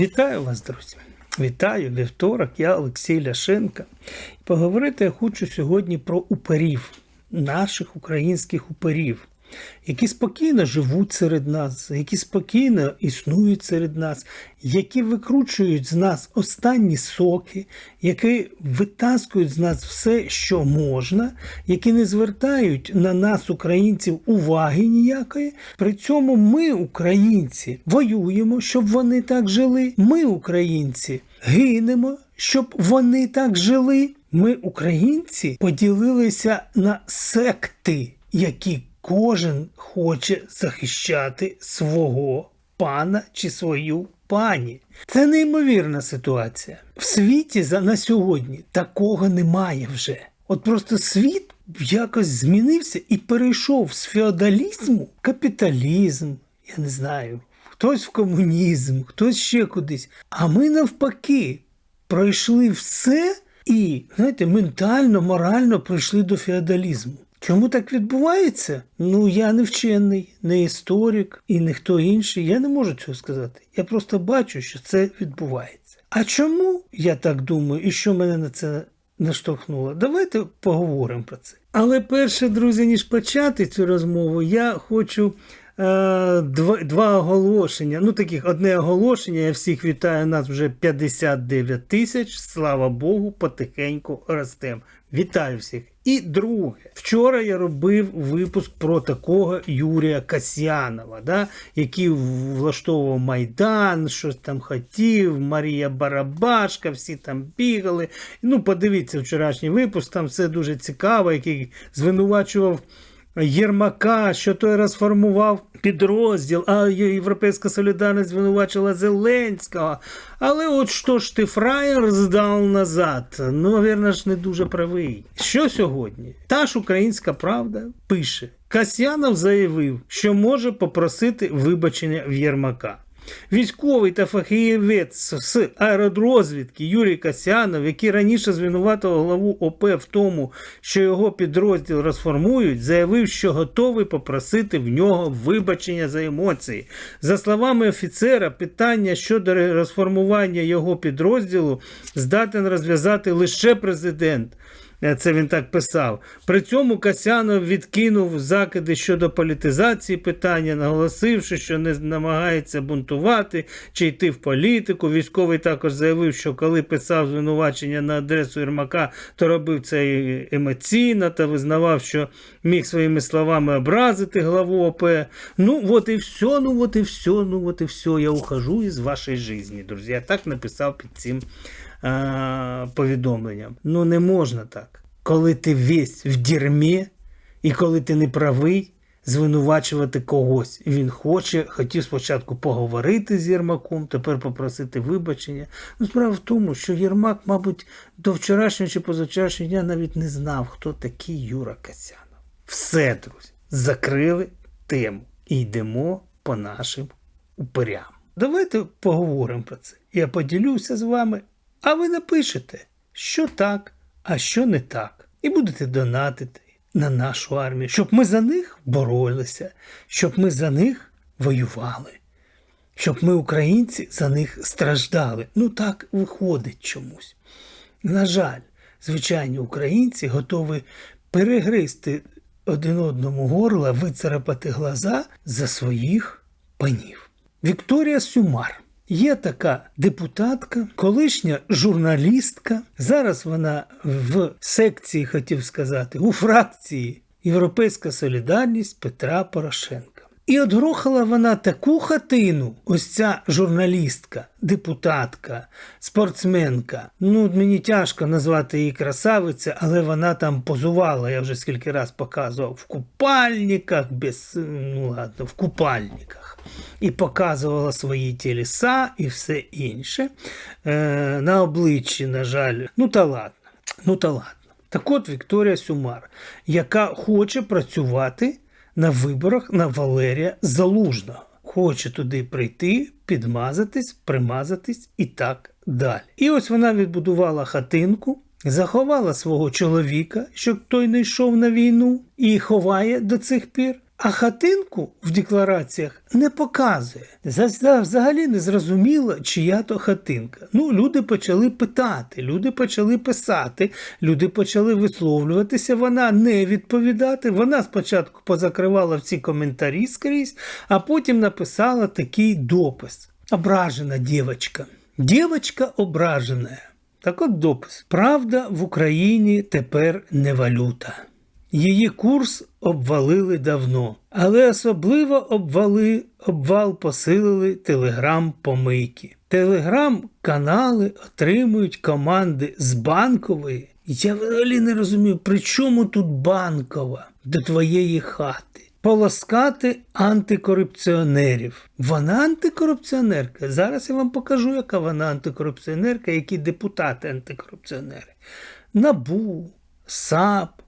Вітаю вас, друзі! Вітаю вівторок, я Олексій Ляшенко. Поговорити я хочу сьогодні про уперів, наших українських уперів, які спокійно живуть серед нас, які спокійно існують серед нас, які викручують з нас останні соки, які витаскують з нас все, що можна, які не звертають на нас, українців, уваги ніякої. При цьому ми, українці, воюємо, щоб вони так жили. Ми, українці, гинемо, щоб вони так жили. Ми, українці, поділилися на секти, які кожен хоче захищати свого пана чи свою пані. Це неймовірна ситуація. В світі за на сьогодні такого немає вже. От просто світ якось змінився і перейшов з феодалізму в капіталізм, я не знаю, хтось в комунізм, хтось ще кудись. А ми навпаки пройшли все і, знаєте, ментально, морально прийшли до феодалізму. Чому так відбувається? Ну, я не вчений, не історик і не хто інший. Я не можу цього сказати. Я просто бачу, що це відбувається. А чому я так думаю і що мене на це наштовхнуло? Давайте поговоримо про це. Але перше, друзі, ніж почати цю розмову, я хочу. е, Два, два оголошення. Ну, таких одне оголошення. Я всіх вітаю. Нас вже 59 тисяч. Слава Богу, потихеньку ростем. Вітаю всіх. І друге, вчора я робив випуск про такого Юрія Касьянова, да, який влаштовував Майдан, щось там хотів, Марія Барабашка, всі там бігали. Ну, подивіться вчорашній випуск, там все дуже цікаво, який звинувачував. Єрмака, що той розформував підрозділ, а Європейська солідарність звинувачила Зеленського. Але от що ж ти фраєр здав назад? Ну, навірно ж, не дуже правий. Що сьогодні? Та ж українська правда пише: Касьянов заявив, що може попросити вибачення в Єрмака. Військовий та фахівець з аеродрозвідки Юрій Касянов, який раніше звинуватив главу ОП в тому, що його підрозділ розформують, заявив, що готовий попросити в нього вибачення за емоції. За словами офіцера, питання щодо розформування його підрозділу здатен розв'язати лише президент. Це він так писав. При цьому Касянов відкинув закиди щодо політизації питання, наголосивши, що не намагається бунтувати чи йти в політику. Військовий також заявив, що коли писав звинувачення на адресу Єрмака, то робив це емоційно та визнавав, що міг своїми словами образити главу ОП. Ну, от і все, ну от і все, ну от і все. Я ухожу із вашої житті, друзі. Я так написав під цим а, повідомленням. Ну не можна так. Коли ти весь в дірмі і коли ти не правий, звинувачувати когось. Він хоче, хотів спочатку поговорити з Єрмаком, тепер попросити вибачення. Ну, справа в тому, що Єрмак, мабуть, до вчорашнього чи позавчорашнього дня навіть не знав, хто такий Юра Касянов. Все, друзі, закрили тему і йдемо по нашим уперям. Давайте поговоримо про це. Я поділюся з вами а ви напишете, що так, а що не так, і будете донатити на нашу армію, щоб ми за них боролися, щоб ми за них воювали, щоб ми, українці, за них страждали. Ну так виходить чомусь. На жаль, звичайні українці готові перегризти один одному горла, вицарапати глаза за своїх панів. Вікторія Сюмар. Є така депутатка, колишня журналістка. Зараз вона в секції, хотів сказати, у фракції Європейська солідарність Петра Порошенка. І отгрохала вона таку хатину, ось ця журналістка, депутатка, спортсменка. Ну, мені тяжко назвати її красавиця, але вона там позувала, я вже скільки раз показував, в купальниках, без, ну ладно, в купальниках. І показувала свої тіліса і все інше. Е, На обличчі, на жаль, ну та ладно, ну та ладно. Так от Вікторія Сюмар, яка хоче працювати на виборах на Валерія Залужного. Хоче туди прийти, підмазатись, примазатись і так далі. І ось вона відбудувала хатинку, заховала свого чоловіка, щоб той не йшов на війну, і ховає до цих пір. А хатинку в деклараціях не показує. За- за- Взагалі не зрозуміло, чия то хатинка. Ну, люди почали питати, люди почали писати, люди почали висловлюватися. Вона не відповідати. Вона спочатку позакривала всі коментарі скрізь, а потім написала такий допис. Ображена дівчинка. Дівчинка ображена. Так от допис. Правда в Україні тепер не валюта. Її курс обвалили давно, але особливо обвали, обвал посилили телеграм-помийки. Телеграм-канали отримують команди з банкової. Я взагалі не розумію, при чому тут банкова до твоєї хати. Полоскати антикорупціонерів. Вона антикорупціонерка. Зараз я вам покажу, яка вона антикорупціонерка, які депутати антикорупціонери. НАБУ, САП,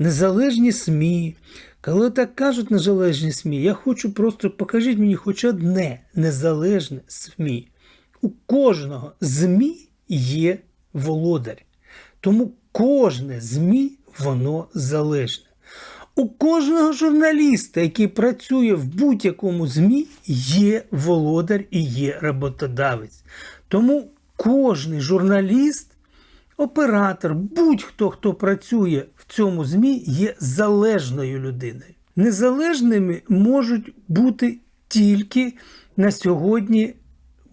незалежні СМІ. Коли так кажуть незалежні СМІ, я хочу просто покажіть мені хоч одне незалежне СМІ. У кожного ЗМІ є володар. Тому кожне ЗМІ воно залежне. У кожного журналіста, який працює в будь-якому ЗМІ, є володар і є роботодавець. Тому кожний журналіст, оператор, будь-хто, хто працює в цьому ЗМІ, є залежною людиною. Незалежними можуть бути тільки на сьогодні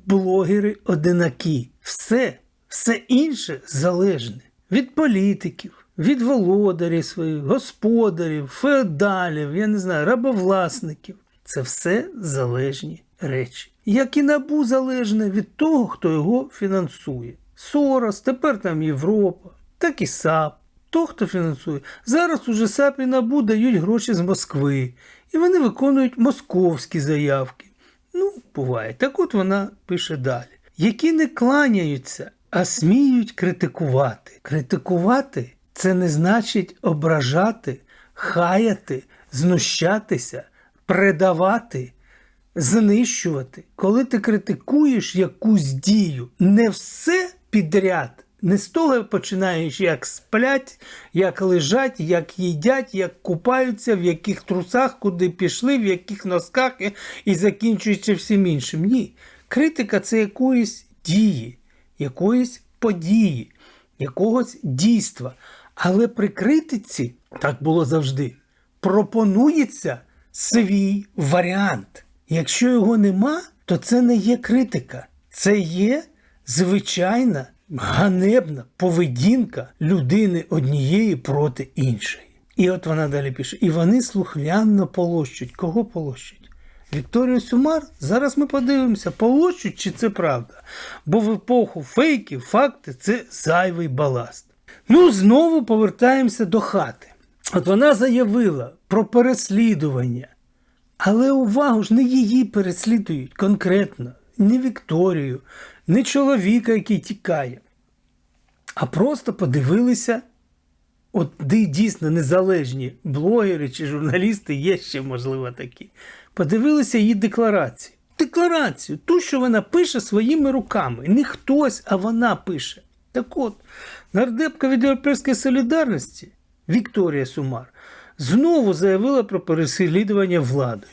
блогери-одинаки. Все, все інше залежне від політиків, від володарів своїх, господарів, феодалів, я не знаю, рабовласників. Це все залежні речі. Як і набу залежне від того, хто його фінансує. Сорос, тепер там Європа, так і САП. То, хто фінансує. Зараз уже САП і НАБУ дають гроші з Москви, і вони виконують московські заявки. Ну, буває. Так от вона пише далі. Які не кланяються, а сміють критикувати. Критикувати це не значить ображати, хаяти, знущатися, предавати, знищувати. Коли ти критикуєш якусь дію, не все підряд. Не з починаєш, як сплять, як лежать, як їдять, як купаються, в яких трусах, куди пішли, в яких носках і, закінчується всім іншим. Ні. Критика це якоїсь дії, якоїсь події, якогось дійства. Але при критиці, так було завжди, пропонується свій варіант. Якщо його нема, то це не є критика, це є звичайна ганебна поведінка людини однієї проти іншої. І от вона далі пише: і вони слухняно полощуть. Кого полощуть? Вікторію Сюмар? Зараз ми подивимося, полощуть чи це правда. Бо в епоху фейків факти це зайвий баласт. Ну, знову повертаємося до хати. От вона заявила про переслідування. Але увагу ж не її переслідують конкретно, не Вікторію, не чоловіка, який тікає, а просто подивилися, от де дійсно незалежні блогери чи журналісти є ще, можливо, такі. Подивилися її декларацію. Декларацію, ту, що вона пише своїми руками. Не хтось, а вона пише. Так от, нардепка від Європейської солідарності Вікторія Сумар знову заявила про переслідування владою.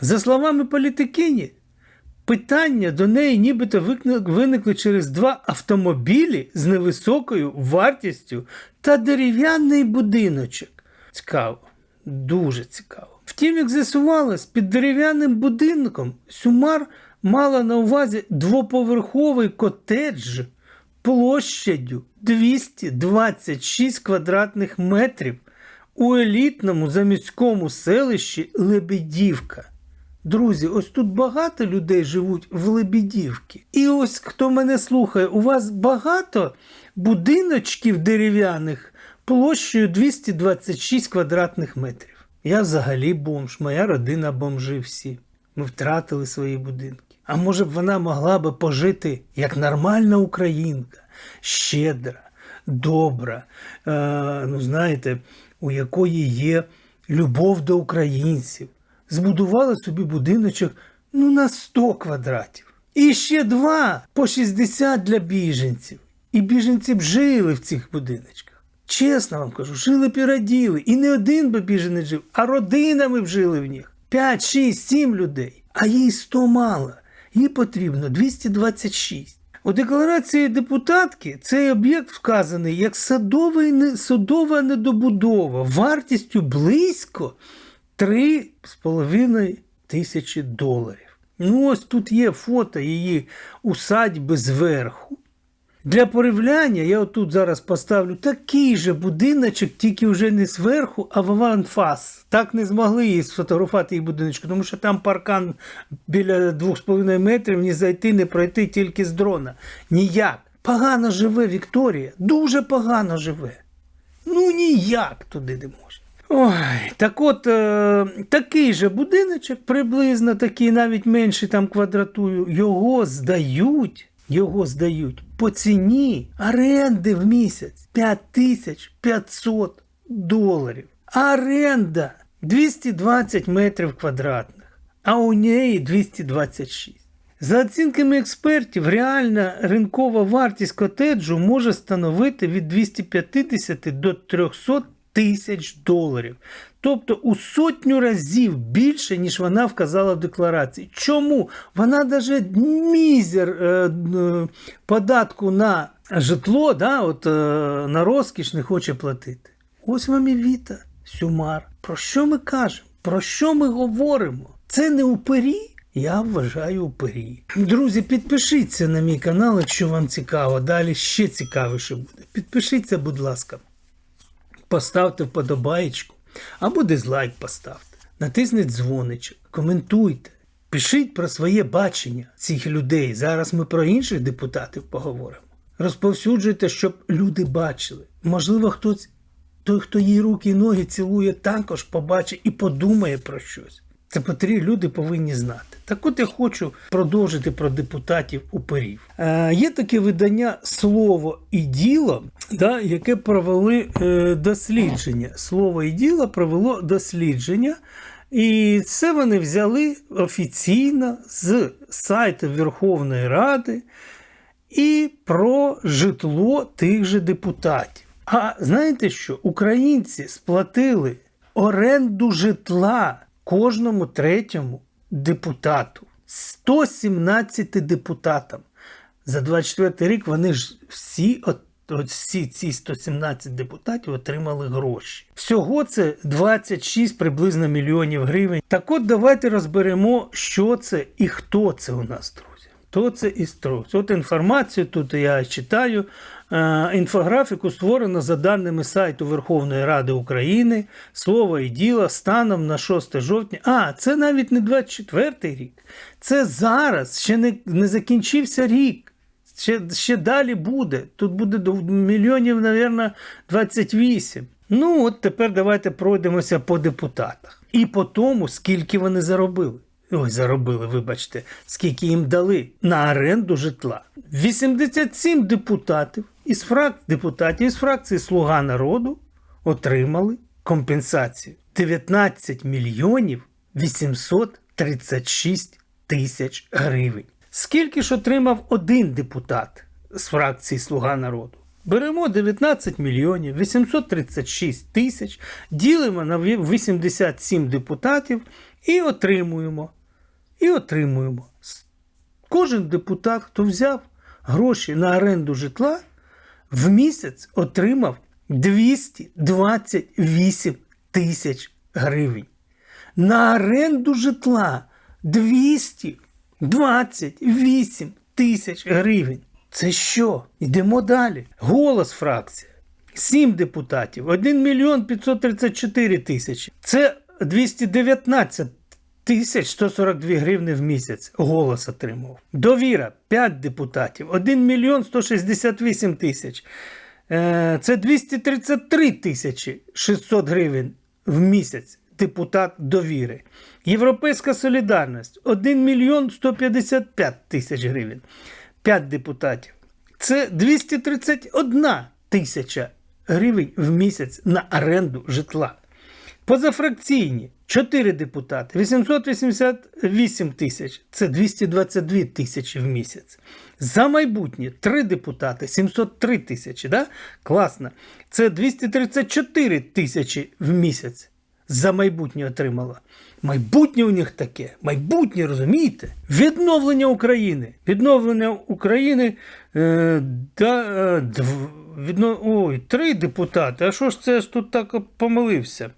За словами політикині, питання до неї нібито виникли через два автомобілі з невисокою вартістю та дерев'яний будиночок. Цікаво, дуже цікаво. Втім, як з'ясувалось, під дерев'яним будинком Сюмар мала на увазі двоповерховий котедж площадю 226 квадратних метрів у елітному заміському селищі Лебедівка. Друзі, ось тут багато людей живуть в Лебедівці. І ось хто мене слухає, у вас багато будиночків дерев'яних площею 226 квадратних метрів. Я взагалі бомж, моя родина бомжи всі. Ми втратили свої будинки. А може б вона могла би пожити як нормальна українка, щедра, добра, е, ну знаєте, у якої є любов до українців. Збудувала собі будиночок ну, на 100 квадратів. І ще два по 60 для біженців. І біженці б жили в цих будиночках. Чесно вам кажу, жили б і раділи. І не один би біженець жив, а родинами б жили в них. 5, 6, 7 людей. А їй 100 мало. Їй потрібно 226. У декларації депутатки цей об'єкт вказаний як садовий, садова недобудова вартістю близько 3,5 тисячі доларів. Ну, ось тут є фото її усадьби зверху. Для порівняння я отут зараз поставлю такий же будиночок, тільки вже не зверху, а в аванфас. Так не змогли її сфотографувати її будиночку, тому що там паркан біля 2,5 метрів, ні зайти, не пройти тільки з дрона. Ніяк. Погано живе Вікторія, дуже погано живе. Ну ніяк туди не можна. Ой, так от е, такий же будиночок, приблизно такий, навіть менший там квадратурою, його здають, його здають по ціні оренди в місяць 5500 доларів. Оренда 220 метрів квадратних, а у неї 226. За оцінками експертів, реальна ринкова вартість котеджу може становити від 250 до 300 тисяч доларів. Тобто у сотню разів більше, ніж вона вказала в декларації. Чому? Вона навіть мізер е, е, податку на житло, да, от, е, на розкіш не хоче платити. Ось вам і Віта, Сюмар. Про що ми кажемо? Про що ми говоримо? Це не упері? Я вважаю упері. Друзі, підпишіться на мій канал, якщо вам цікаво. Далі ще цікавіше буде. Підпишіться, будь ласка. Поставте вподобаєчку або дизлайк поставте. Натисніть дзвоничок, коментуйте, пишіть про своє бачення цих людей. Зараз ми про інших депутатів поговоримо. Розповсюджуйте, щоб люди бачили. Можливо, хтось, той, хто їй руки і ноги цілує, також побачить і подумає про щось. Це потрібні люди повинні знати. Так от я хочу продовжити про депутатів уперів. Е, є таке видання Слово і діло, да, яке провели е, дослідження. Слово і діло провело дослідження. І це вони взяли офіційно з сайту Верховної Ради і про житло тих же депутатів. А знаєте що? Українці сплатили оренду житла кожному третьому депутату. 117 депутатам. За 24 рік вони ж всі, от, от всі ці 117 депутатів отримали гроші. Всього це 26 приблизно мільйонів гривень. Так от давайте розберемо, що це і хто це у нас, друзі. Хто це і хто. От інформацію тут я читаю. Е, Інфографіку створено за даними сайту Верховної Ради України. Слово і діло станом на 6 жовтня. А, це навіть не 24 рік. Це зараз ще не, не закінчився рік. Ще, ще далі буде. Тут буде до мільйонів, мабуть, 28. Ну, от тепер давайте пройдемося по депутатах. І по тому, скільки вони заробили. Ой, заробили, вибачте, скільки їм дали на оренду житла. 87 депутатів із фрак... депутатів із фракції Слуга народу отримали компенсацію 19 мільйонів 836 тисяч гривень. Скільки ж отримав один депутат з фракції Слуга народу? Беремо 19 мільйонів 836 тисяч, ділимо на 87 депутатів і отримуємо. І отримуємо. Кожен депутат, хто взяв гроші на оренду житла, в місяць отримав 228 тисяч гривень. На оренду житла 228 тисяч гривень. Це що? Йдемо далі. Голос фракція. 7 депутатів, 1 мільйон 534 тисячі. Це 219 тисяч 142 гривни в місяць голос отримав. Довіра 5 депутатів, 1 мільйон 168 тисяч. Е, Це 233 тисячі 600 гривень в місяць депутат довіри. Європейська солідарність 1 мільйон 155 тисяч гривень. 5 депутатів. Це 231 тисяча гривень в місяць на оренду житла. Позафракційні 4 депутати, 888 тисяч, це 222 тисячі в місяць. За майбутнє 3 депутати, 703 тисячі. Да? Класно. Це 234 тисячі в місяць. За майбутнє отримала. Майбутнє у них таке. Майбутнє, розумієте? Відновлення України. Відновлення України. Е, да, е, дв, відно, ой, три депутати. А що ж це ж тут так помилився?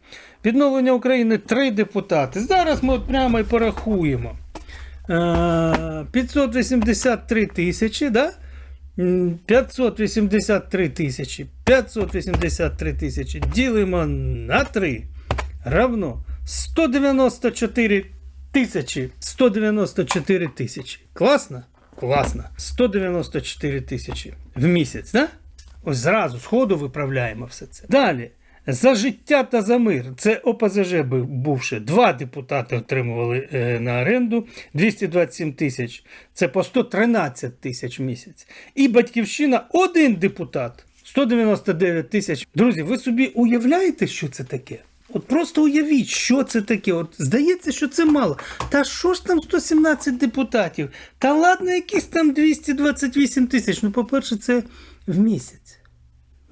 Відновлення України три депутати. Зараз ми от прямо і порахуємо. Е, 583 тисячі, да? 583 тисячі. 583 тисячі ділимо на 3. Равно 194 тисячі. 194 тисячі. Класно? Класно. 194 тисячі в місяць, да? Ось зразу сходу виправляємо все це. Далі. За життя та за мир. Це ОПЗЖ був- бувши. Два депутати отримували е, на оренду 227 тисяч. Це по 113 тисяч в місяць. І батьківщина один депутат 199 тисяч. Друзі, ви собі уявляєте, що це таке? От просто уявіть, що це таке. От здається, що це мало. Та що ж там 117 депутатів? Та ладно, якісь там 228 тисяч. Ну, по-перше, це в місяць.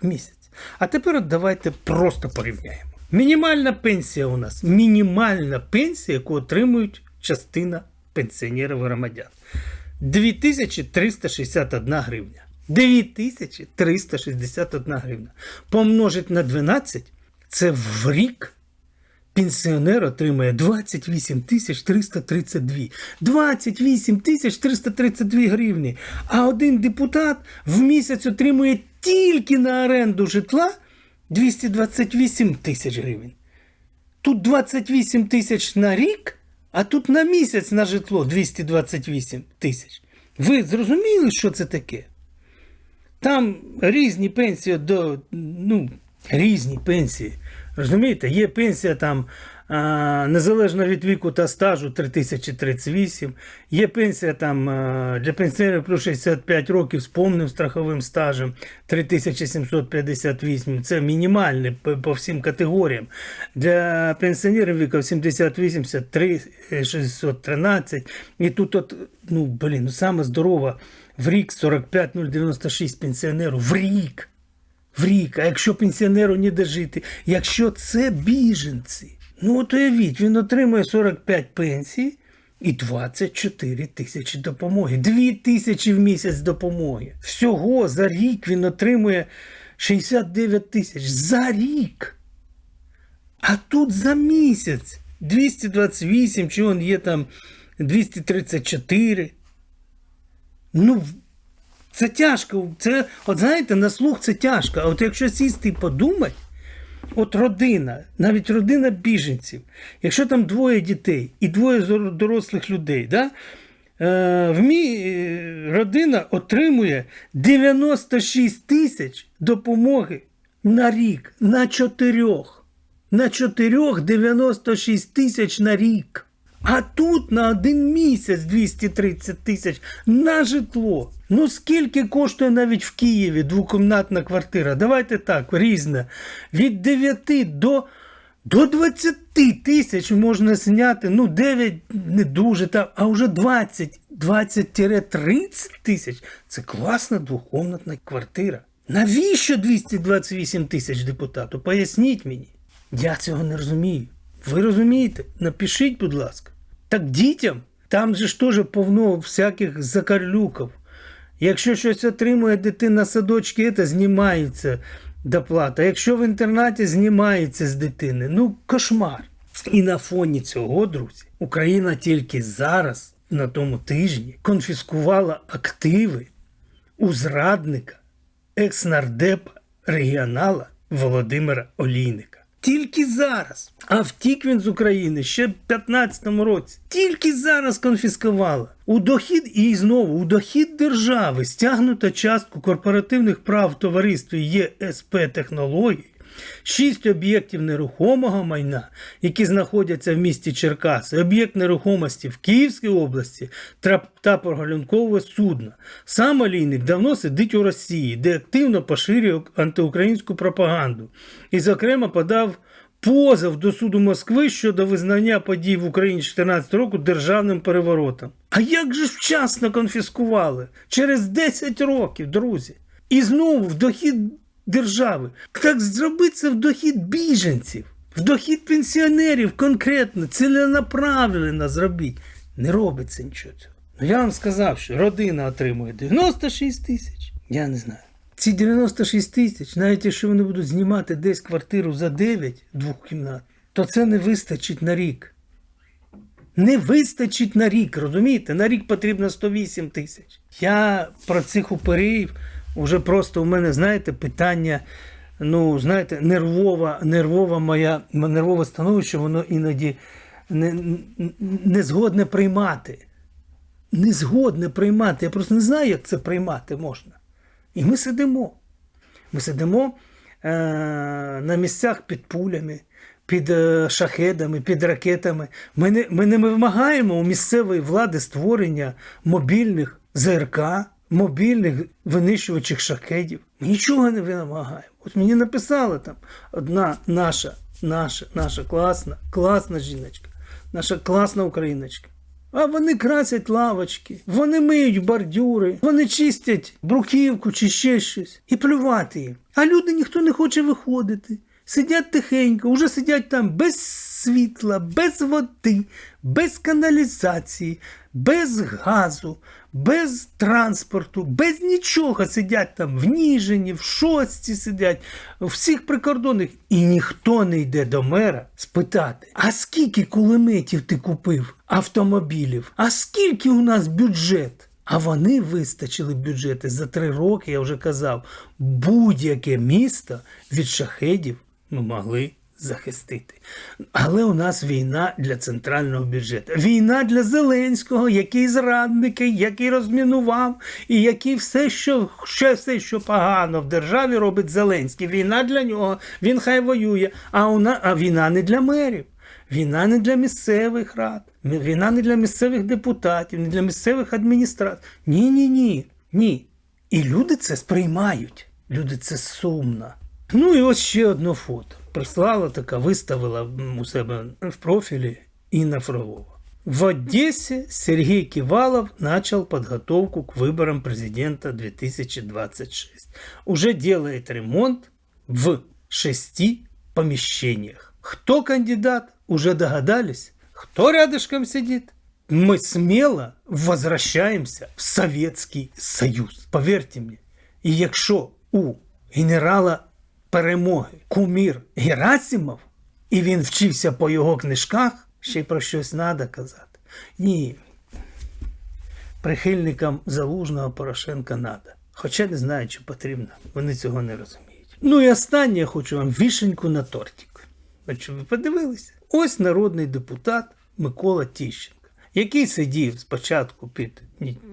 В місяць. А тепер от давайте просто порівняємо. Мінімальна пенсія у нас. Мінімальна пенсія, яку отримують частина пенсіонерів громадян. 2361 гривня. 2361 гривня. Помножить на 12 це в рік пенсіонер отримує 28 тисяч 332. 28 тисяч 332 гривні. А один депутат в місяць отримує тільки на оренду житла 228 тисяч гривень. Тут 28 тисяч на рік, а тут на місяць на житло 228 тисяч. Ви зрозуміли, що це таке? Там різні пенсії до ну, різні пенсії. Розумієте, є пенсія там незалежно від віку та стажу 3038, є пенсія там для пенсіонерів плюс 65 років з повним страховим стажем 3758. Це мінімальне по, всім категоріям. Для пенсіонерів віку 70-80 3613. І тут, от, ну, блін, ну саме здорова в рік 45 096 пенсіонерів в рік. В рік, а якщо пенсіонеру ніде жити, якщо це біженці, ну от уявіть, він отримує 45 пенсій і 24 тисячі допомоги. 2 тисячі в місяць допомоги. Всього за рік він отримує 69 тисяч. За рік. А тут за місяць 228, чи он є там 234. Ну, це тяжко. Це, от знаєте, на слух це тяжко. А от якщо сісти і подумати, от родина, навіть родина біженців, якщо там двоє дітей і двоє дорослих людей, да, е, в мій е, родина отримує 96 тисяч допомоги на рік, на чотирьох. На чотирьох 96 тисяч на рік. А тут на один місяць 230 тисяч на житло. Ну скільки коштує навіть в Києві двокімнатна квартира? Давайте так, різна. Від 9 до, до 20 тисяч можна зняти. Ну, 9 не дуже, та, а вже 20, 20-30 тисяч. Це класна двокімнатна квартира. Навіщо 228 тисяч депутату? Поясніть мені. Я цього не розумію. Ви розумієте? Напишіть, будь ласка. Так дітям, там же ж теж повно всяких закарлюків. Якщо щось отримує дитина садочки, це знімається доплата. Якщо в інтернаті знімається з дитини, ну кошмар. І на фоні цього, друзі, Україна тільки зараз, на тому тижні, конфіскувала активи у зрадника, екс-нардепа регіонала Володимира Олійника. Тільки зараз. А втік він з України ще в 15-му році. Тільки зараз конфіскувала. У дохід і знову у дохід держави стягнута частку корпоративних прав товаристві ЄСП технологій. Шість об'єктів нерухомого майна, які знаходяться в місті Черкаси, об'єкт нерухомості в Київській області та- прогулянкове судно. Сам Олійник давно сидить у Росії, де активно поширює антиукраїнську пропаганду і, зокрема, подав позов до суду Москви щодо визнання подій в Україні 14 року державним переворотом. А як же вчасно конфіскували? Через 10 років, друзі. І знову в дохід держави. Так зробити це в дохід біженців, в дохід пенсіонерів конкретно, ціленаправленно зробіть. Не робиться нічого цього. Ну я вам сказав, що родина отримує 96 тисяч. Я не знаю. Ці 96 тисяч, навіть якщо вони будуть знімати десь квартиру за 9 двох кімнат, то це не вистачить на рік. Не вистачить на рік, розумієте? На рік потрібно 108 тисяч. Я про цих упирів вже просто у мене, знаєте, питання, ну, знаєте, нервова, нервова моя, нервове становище, воно іноді не, не згодне приймати. Не згодне приймати. Я просто не знаю, як це приймати можна. І ми сидимо. Ми сидимо е, на місцях під пулями, під е, шахедами, під ракетами. Ми не, ми не вимагаємо у місцевої влади створення мобільних ЗРК, мобільних винищувачів шахедів. Ми нічого не вимагаємо. От мені написала там одна наша, наша, наша класна, класна жіночка, наша класна україночка. А вони красять лавочки, вони миють бордюри, вони чистять бруківку чи ще щось. І плювати їм. А люди ніхто не хоче виходити. Сидять тихенько, уже сидять там без світла, без води, без каналізації, без газу, без транспорту, без нічого сидять там в Ніжині, в Шостці сидять, в всіх прикордонних. І ніхто не йде до мера спитати, а скільки кулеметів ти купив, автомобілів, а скільки у нас бюджет? А вони вистачили бюджети за три роки, я вже казав, будь-яке місто від шахедів ми могли захистити. Але у нас війна для центрального бюджету. Війна для Зеленського, який зрадники, який розмінував, і який все, що ще все, що погано в державі робить Зеленський. Війна для нього, він хай воює. А, у на... а війна не для мерів. Війна не для місцевих рад, війна не для місцевих депутатів, не для місцевих адміністрацій. Ні, ні, ні, ні. І люди це сприймають. Люди це сумно. Ну і ось ще одне фото. Прислала така, виставила м, у себе в профілі Інна Фролова. В Одессе Сергей Кивалов начал подготовку к выборам президента 2026. Уже делает ремонт в шести помещениях. Кто кандидат? Уже догадались? Кто рядышком сидит? Мы смело возвращаемся в Советский Союз. Поверьте мне. І якщо у генерала перемоги кумір Герасимов, і він вчився по його книжках, ще й про щось треба казати. Ні. Прихильникам залужного Порошенка треба. Хоча не знаю, чи потрібно. Вони цього не розуміють. Ну і останнє я хочу вам вішеньку на тортик. Ви подивилися? Ось народний депутат Микола Тіщенко, який сидів спочатку під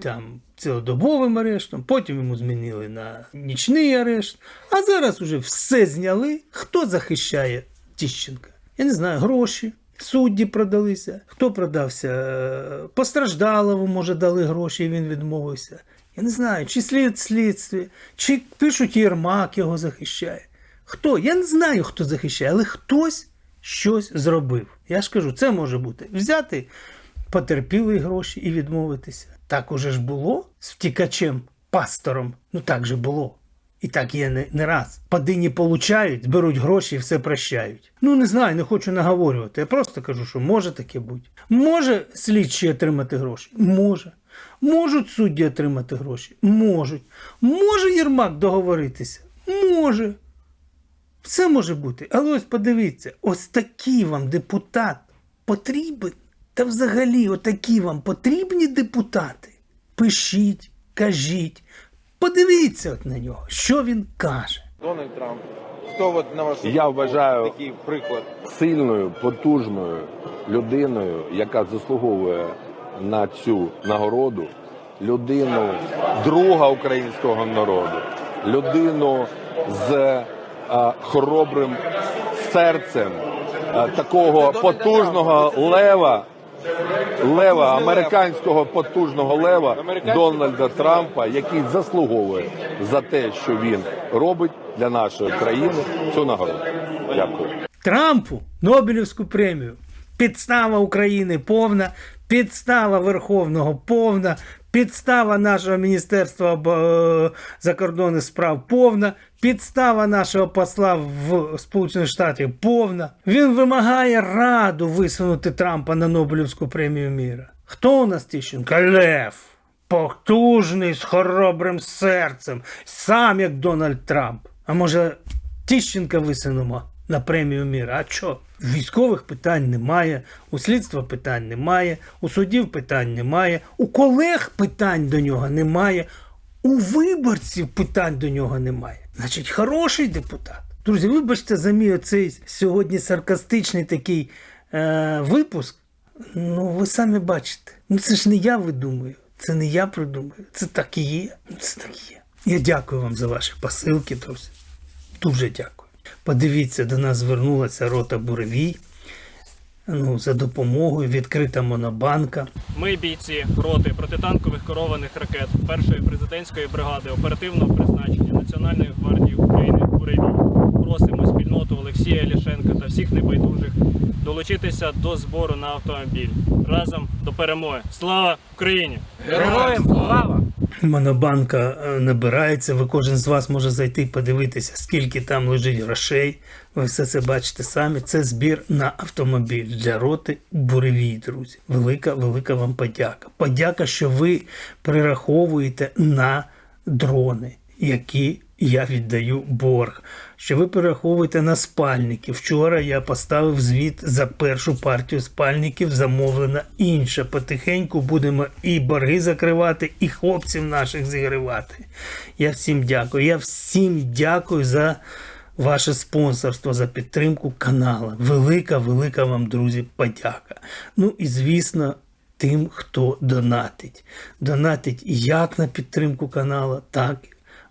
там, цілодобовим арештом, потім йому змінили на нічний арешт, а зараз уже все зняли. Хто захищає Тіщенка? Я не знаю, гроші. Судді продалися. Хто продався? Е, Постраждалому, може, дали гроші, і він відмовився. Я не знаю, чи слід слідстві, чи пишуть Єрмак його захищає. Хто? Я не знаю, хто захищає, але хтось щось зробив. Я ж кажу, це може бути взяти потерпілий гроші і відмовитися. Так уже ж було з втікачем, пастором. Ну так же було. І так є не, не раз. Падині получають, беруть гроші і все прощають. Ну не знаю, не хочу наговорювати. Я просто кажу, що може таке бути. Може слідчі отримати гроші? Може. Можуть судді отримати гроші? Можуть. Може Єрмак договоритися? Може. Все може бути. Але ось подивіться, ось такий вам депутат потрібен. Та взагалі, отакі вам потрібні депутати. Пишіть, кажіть, подивіться от на нього, що він каже. Дональд Трамп. Хто от на вашу Я вважаю- такий приклад? сильною, потужною людиною, яка заслуговує на цю нагороду, людину друга українського народу, людину з е, хоробрим серцем, е, такого потужного лева. Лева, американського потужного лева Дональда Трампа, який заслуговує за те, що він робить для нашої країни цю нагороду. Дякую. Трампу Нобелівську премію. Підстава України повна, підстава Верховного повна, підстава нашого Міністерства е, закордонних справ повна, підстава нашого посла в Сполучених Штатах повна. Він вимагає раду висунути Трампа на Нобелівську премію міра. Хто у нас Тищенко? Лев. Потужний з хоробрим серцем, сам як Дональд Трамп. А може, Тищенка висунемо на премію міра? А що? Військових питань немає, у слідства питань немає, у судів питань немає, у колег питань до нього немає, у виборців питань до нього немає. Значить, хороший депутат. Друзі, вибачте за мій оцей сьогодні саркастичний такий е, випуск. Ну, ви самі бачите. Ну це ж не я видумую, це не я придумую. Це так і є. Ну, Це так і є. Я дякую вам за ваші посилки, друзі. Дуже дякую. Подивіться, до нас звернулася рота Буревій. Ну, за допомогою відкрита монобанка. Ми бійці роти протитанкових керованих ракет першої президентської бригади оперативного призначення Національної гвардії України «Буревій». Просимо спільноту Олексія Ляшенка та всіх небайдужих долучитися до збору на автомобіль разом до перемоги. Слава Україні! Героям слава! Монобанка е, набирається. Ви кожен з вас може зайти і подивитися, скільки там лежить грошей. Ви все це бачите самі. Це збір на автомобіль для роти буревій, друзі. Велика, велика вам подяка. Подяка, що ви прираховуєте на дрони, які я віддаю борг. Що ви перераховуєте на спальники. Вчора я поставив звіт за першу партію спальників, замовлена інша. Потихеньку будемо і борги закривати, і хлопців наших зігрівати. Я всім дякую. Я всім дякую за ваше спонсорство, за підтримку каналу. Велика, велика вам, друзі, подяка. Ну і звісно. Тим, хто донатить. Донатить як на підтримку каналу, так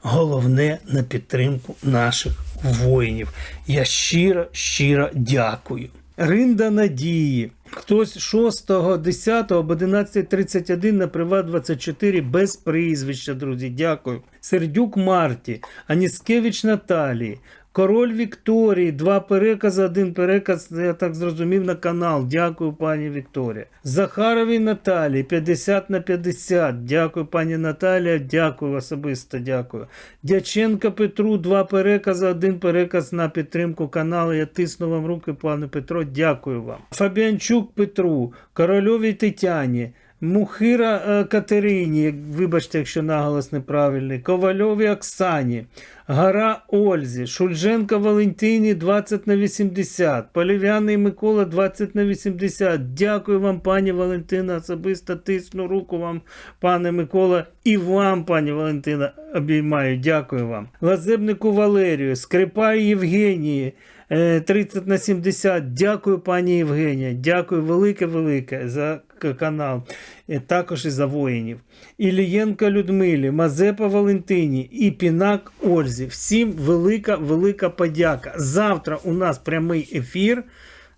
головне на підтримку наших воїнів. Я щиро, щиро дякую. Ринда Надії. Хтось 6, 10 об 11.31 на Приват 24 без прізвища, друзі. Дякую. Сердюк Марті, Аніскевич Наталії, Король Вікторії, два перекази, один переказ, я так зрозумів, на канал. Дякую, пані Вікторія. Захаровій Наталії, 50 на 50. Дякую, пані Наталія. Дякую особисто, дякую. Дяченка Петру, два перекази, один переказ на підтримку каналу. Я тисну вам руки, пане Петро. Дякую вам. Фабіанчук Петру, Корольовій Тетяні. Мухира е, Катерині, вибачте, якщо наголос неправильний, Ковальові Оксані, Гара Ользі, Шульженка Валентині 20 на 80, Полів'яний Микола 20 на 80. Дякую вам, пані Валентина, особисто тисну руку вам, пане Микола, і вам, пані Валентина, обіймаю. Дякую вам. Лазебнику Валерію, Скрипай Євгенії. Е, 30 на 70. Дякую, пані Євгенія. Дякую велике-велике за канал. Е, Також і за воїнів. Ілієнка Людмилі, Мазепа Валентині і Пінак Ользі. Всім велика, велика подяка. Завтра у нас прямий ефір.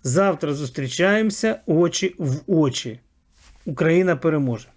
Завтра зустрічаємося очі в очі. Україна переможе.